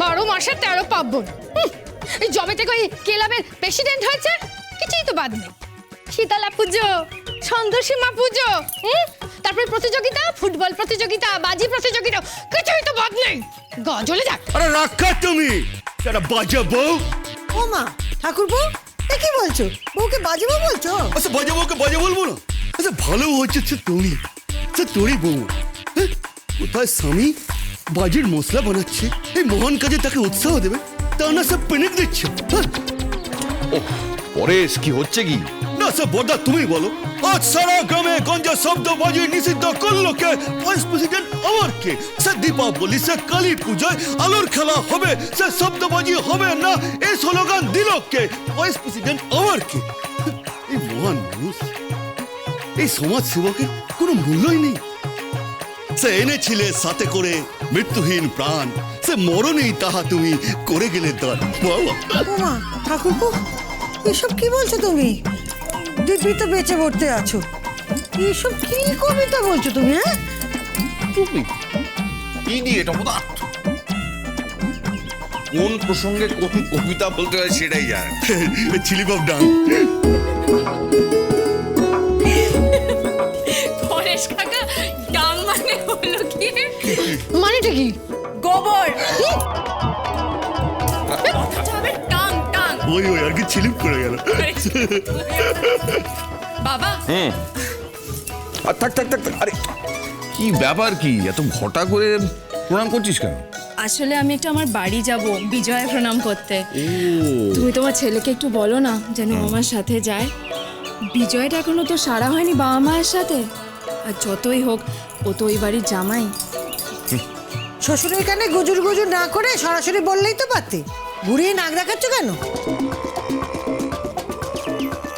বারো মাসের তেরো পার্বণ। হুঁ, এই জবে থেকে ওই ক্লাবের প্রেসিডেন্ট হয়েছে কিছুই তো বাদ নেই। শীতলা পুজো সন্তোষীমা পুজো হুম তারপরে প্রতিযোগিতা ফুটবল প্রতিযোগিতা বাজি প্রতিযোগিতা কিছুই তো বাদ নেই। গজলে যাক আরে রাখা তুমি সেটা বাজা বউ ও মা ঠাকুরপো এ কি বলছো? বউকে বাজে বউ বলছো? আচ্ছা বাজা বউকে বাজা বলব না? আচ্ছা ভালো হচ্ছে তুমি সে তোরই বউ? কোথায় স্বামী? বাজির মশলা বানাচ্ছে। এই মহান কাজে তাকে উৎসাহ দেবে। তা না সব পেনিক দিচ্ছে। হ্যাঁ? পরেশ কি হচ্ছে কি? না বড়দা তুমি বলো। আজ সারা গ্রামে গঞ্জে শব্দ বাজি নিষিদ্ধ করল কে? ভাইস প্রেসিডেন্ট আমার কে? দীপাবলি কালী পূজায় আলোর খেলা হবে সে শব্দবাজি হবে না এই স্লোগান দিল কে? ভাইস প্রেসিডেন্ট আমার কে? এই মহান মানুষ। এই সমাজ সেবকের কোনো মূল্যই নেই। সে এনেছিলে সাথে করে মৃত্যুহীন প্রাণ। সে মরণেই তাহা তুমি করে গেলে দান মা ঠাকুরপো এসব কি বলছো তুমি? দিব্যি তো বেঁচে পড়তে আছো। এসব কি কবিতা বলছো তুমি হ্যাঁ? তুমি? কি নিয়ে এটা পদার্থ কোন প্রসঙ্গে কোন কবিতা বলতে হয় সেটাই জানে ছিলিবাব ডান মানেটা কি? গোবর। টাং টাং। ওই ওই আর কি ছিলিপ করে গেল। বাবা। আর থাক থাক থাক থাক, আরে। কি ব্যাপার কি? এত ঘটা করে প্রণাম করছিস কেন? আসলে আমি একটু আমার বাড়ি যাব বিজয় প্রণাম করতে। তুমি তোমার ছেলেকে একটু বলো না যেন আমার সাথে যায়। বিজয়টা এখনও তো সারা হয়নি বাবা মায়ের সাথে। আর যতই হোক ও তো ওই বাড়ির জামাই। শ্বশুরের কানে গুজুর গুজুর না করে সরাসরি বললেই তো পারতে। ঘুরিয়ে নাক দেখাচ্ছ কেন?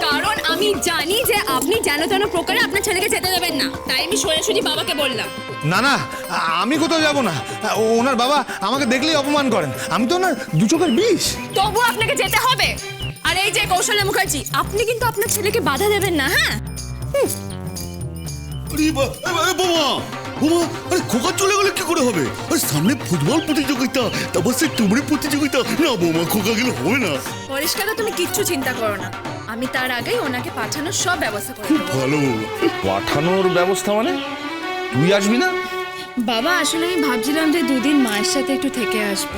কারণ আমি জানি যে আপনি যেন তেন প্রকারে আপনার ছেলেকে যেতে দেবেন না। তাই আমি সোজাসুজি বাবাকে বললাম। না না আ- আমি কোথাও যাব না। ও- ওনার বাবা আমাকে দেখলেই অপমান করেন। আমি তো ওনার দু চোখের বিষ। তবু আপনাকে যেতে হবে। আর এই যে কৌশল্য মুখার্জি আপনি কিন্তু আপনার ছেলেকে বাধা দেবেন না হ্যাঁ? আরে বোমা! বোমা আরে খোকা চলে গেলে কি করে হবে? আরে সামনে ফুটবল প্রতিযোগিতা তারপর সে টুমরি প্রতিযোগিতা। না বোমা খোকা গেলে হবে না। পরিষ্কার তুমি কিচ্ছু চিন্তা করো না। আমি তার আগেই ওনাকে পাঠানোর সব ব্যবস্থা করে দেবো। ভালো। পাঠানোর ব্যবস্থা মানে? তুই আসবি না? বাবা আসলে আমি ভাবছিলাম যে দুদিন মায়ের সাথে একটু থেকে আসব।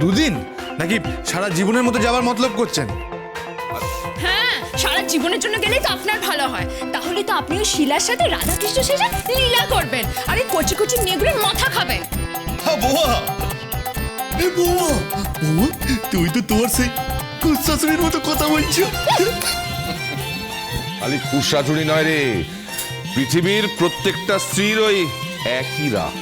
দুদিন? নাকি সারা জীবনের মতো যাবার মতলব করছেন? জীবনের জন্য গেলেই তো আপনার ভালো হয়। তাহলে তো আপনি ওই শিলার সাথে রাধাকৃষ্ণ শেষে লীলা করবেন। আর এই কচি কচি মেয়েগুলোর মাথা খাবেন। এ বোমা বোমা তুই তো তোমার সেই কুশাশুড়ির মতো কথা বলছো। খালি কুশাচুরি নয় রে পৃথিবীর প্রত্যেকটা স্ত্রীর ওই একই রাগ।